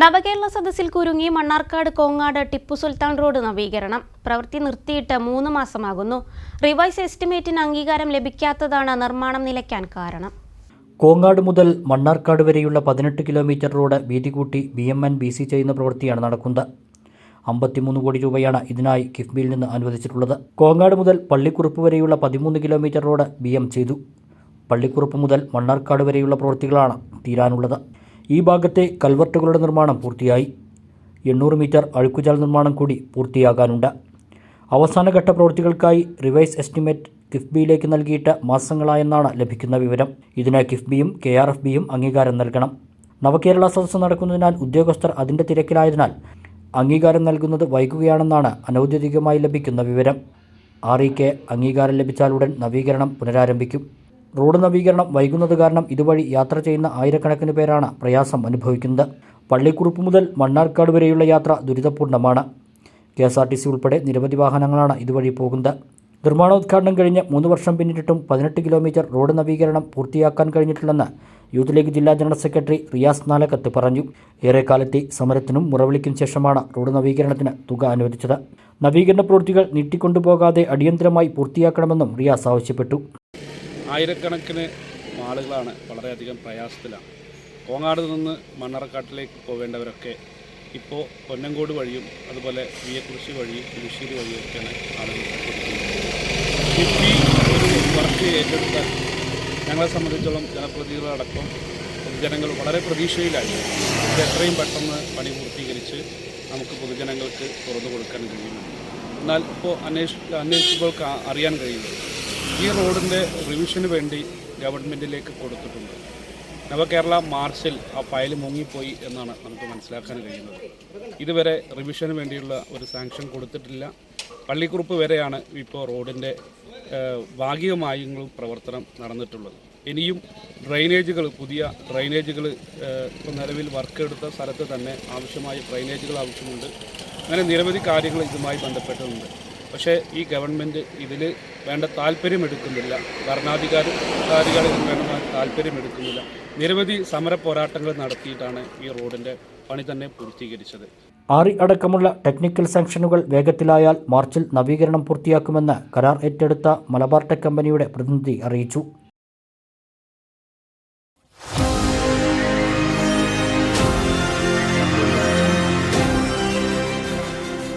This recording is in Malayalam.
നവകേരള സദസ്സിൽ കുരുങ്ങി മണ്ണാർക്കാട് കോങ്ങാട് ടിപ്പു സുൽത്താൻ റോഡ് നവീകരണം. പ്രവൃത്തി നിർത്തിയിട്ട് മൂന്ന് മാസമാകുന്നു. റിവൈസ് എസ്റ്റിമേറ്റിന് അംഗീകാരം ലഭിക്കാത്തതാണ് നിർമ്മാണം നിലയ്ക്കാൻ കാരണം. കോങ്ങാട് മുതൽ മണ്ണാർക്കാട് വരെയുള്ള പതിനെട്ട് കിലോമീറ്റർ റോഡ് വീതി കൂട്ടി B M N B C ചെയ്യുന്ന പ്രവൃത്തിയാണ് നടക്കുന്നത്. അമ്പത്തിമൂന്ന് കോടി രൂപയാണ് ഇതിനായി കിഫ്ബിയിൽ നിന്ന് അനുവദിച്ചിട്ടുള്ളത്. കോങ്ങാട് മുതൽ പള്ളിക്കുറുപ്പ് വരെയുള്ള പതിമൂന്ന് കിലോമീറ്റർ റോഡ് ബി എം ചെയ്തു. പള്ളിക്കുറുപ്പ് മുതൽ മണ്ണാർക്കാട് വരെയുള്ള പ്രവൃത്തികളാണ് തീരാനുള്ളത്. ഈ ഭാഗത്തെ കൽവർട്ടുകളുടെ നിർമ്മാണം പൂർത്തിയായി. എണ്ണൂറ് മീറ്റർ അഴുക്കുചാൽ നിർമ്മാണം കൂടി പൂർത്തിയാകാനുണ്ട്. അവസാനഘട്ട പ്രവൃത്തികൾക്കായി റിവൈസ് എസ്റ്റിമേറ്റ് കിഫ്ബിയിലേക്ക് നൽകിയിട്ട് മാസങ്ങളായെന്നാണ് ലഭിക്കുന്ന വിവരം. ഇതിന് കിഫ്ബിയും കെ ആർ എഫ് ബിയും അംഗീകാരം നൽകണം. നവകേരള സദസ്സ് നടക്കുന്നതിനാൽ ഉദ്യോഗസ്ഥർ അതിന്റെ തിരക്കിലായതിനാൽ അംഗീകാരം നൽകുന്നത് വൈകുകയാണെന്നാണ് അനൗദ്യോഗികമായി ലഭിക്കുന്ന വിവരം. ആർ ഇ കെ അംഗീകാരം ലഭിച്ചാലുടൻ നവീകരണം പുനരാരംഭിക്കും. റോഡ് നവീകരണം വൈകുന്നത് കാരണം ഇതുവഴി യാത്ര ചെയ്യുന്ന ആയിരക്കണക്കിന് പേരാണ് പ്രയാസം അനുഭവിക്കുന്നത്. പള്ളിക്കുറുപ്പ് മുതൽ മണ്ണാർക്കാട് വരെയുള്ള യാത്ര ദുരിതപൂർണമാണ് K S R T C ഉൾപ്പെടെ നിരവധി വാഹനങ്ങളാണ് ഇതുവഴി പോകുന്നത്. നിർമ്മാണോദ്ഘാടനം കഴിഞ്ഞ് മൂന്ന് വർഷം പിന്നിട്ടിട്ടും പതിനെട്ട് കിലോമീറ്റർ റോഡ് നവീകരണം പൂർത്തിയാക്കാൻ കഴിഞ്ഞിട്ടില്ലെന്ന് യൂത്ത് ലീഗ് ജില്ലാ ജനറൽ സെക്രട്ടറി റിയാസ് നാലക്കത്ത് പറഞ്ഞു. ഏറെക്കാലത്തെ സമരത്തിനും മുറവിളിക്കും ശേഷമാണ് റോഡ് നവീകരണത്തിന് തുക അനുവദിച്ചത്. നവീകരണ പ്രവൃത്തികൾ നീട്ടിക്കൊണ്ടുപോകാതെ അടിയന്തരമായി പൂർത്തിയാക്കണമെന്നും റിയാസ് ആവശ്യപ്പെട്ടു. ആയിരക്കണക്കിന് ആളുകളാണ് വളരെയധികം പ്രയാസത്തിലാണ്. കോങ്ങാട് നിന്ന് മണ്ണറക്കാട്ടിലേക്ക് പോവേണ്ടവരൊക്കെ ഇപ്പോൾ പൊന്നങ്കോട് വഴിയും അതുപോലെ വിയക്കുറിശി വഴിയും പുതുശ്ശേരി വഴിയൊക്കെയാണ് ആളുകൾ സഞ്ചരിക്കുന്നത്. കിഫ്ബി വർക്ക് ഏറ്റെടുത്താൽ ഞങ്ങളെ സംബന്ധിച്ചോളം ജനപ്രതിനിധികളടക്കം പൊതുജനങ്ങൾ വളരെ പ്രതീക്ഷയിലായി. ഇത് എത്രയും പെട്ടെന്ന് പണി പൂർത്തീകരിച്ച് നമുക്ക് പൊതുജനങ്ങൾക്ക് തുറന്നു കൊടുക്കാൻ കഴിയുന്നു എന്നാൽ ഇപ്പോൾ അന്വേഷ അന്വേഷിച്ചപ്പോൾ അറിയാൻ കഴിയുന്നത് ഈ റോഡിന്റെ റിവിഷന് വേണ്ടി ഗവൺമെന്റിലേക്ക് കൊടുത്തിട്ടുണ്ട്. നവകേരള മാർച്ചിൽ ആ ഫയൽ മുങ്ങിപ്പോയി എന്നാണ് നമുക്ക് മനസ്സിലാക്കാൻ കഴിയുന്നത്. ഇതുവരെ റിവിഷന് വേണ്ടിയുള്ള ഒരു സാങ്ഷൻ കൊടുത്തിട്ടില്ല. പള്ളിക്കുറുപ്പ് വരെയാണ് ഇപ്പോൾ റോഡിന്റെ ഭാഗികമായും പ്രവർത്തനം നടന്നിട്ടുള്ളത്. ഇനിയും ഡ്രൈനേജുകൾ പുതിയ ഡ്രൈനേജുകൾ ഇപ്പോൾ നിലവിൽ വർക്ക് എടുത്ത സ്ഥലത്ത് തന്നെ ആവശ്യമായ ഡ്രൈനേജുകൾ ആവശ്യമുണ്ട്. അങ്ങനെ നിരവധി കാര്യങ്ങൾ ഇതുമായി ബന്ധപ്പെട്ടുണ്ട് പക്ഷേ ഈ ഗവൺമെന്റ് ഇതിൽ വേണ്ട താല്പര്യമെടുക്കുന്നില്ല. ഭരണാധികാരി ഭരണാധികാരികൾ ഇതിന് വേണ്ട താല്പര്യമെടുക്കുന്നില്ല. നിരവധി സമര പോരാട്ടങ്ങൾ നടത്തിയിട്ടാണ് ഈ റോഡിന്റെ പണി തന്നെ പൂർത്തീകരിച്ചത്. ആറി അടക്കമുള്ള ടെക്നിക്കൽ സാങ്ഷനുകൾ വേഗത്തിലായാൽ മാർച്ചിൽ നവീകരണം പൂർത്തിയാക്കുമെന്ന് കരാർ ഏറ്റെടുത്ത മലബാർ ടെക് കമ്പനിയുടെ പ്രതിനിധി അറിയിച്ചു.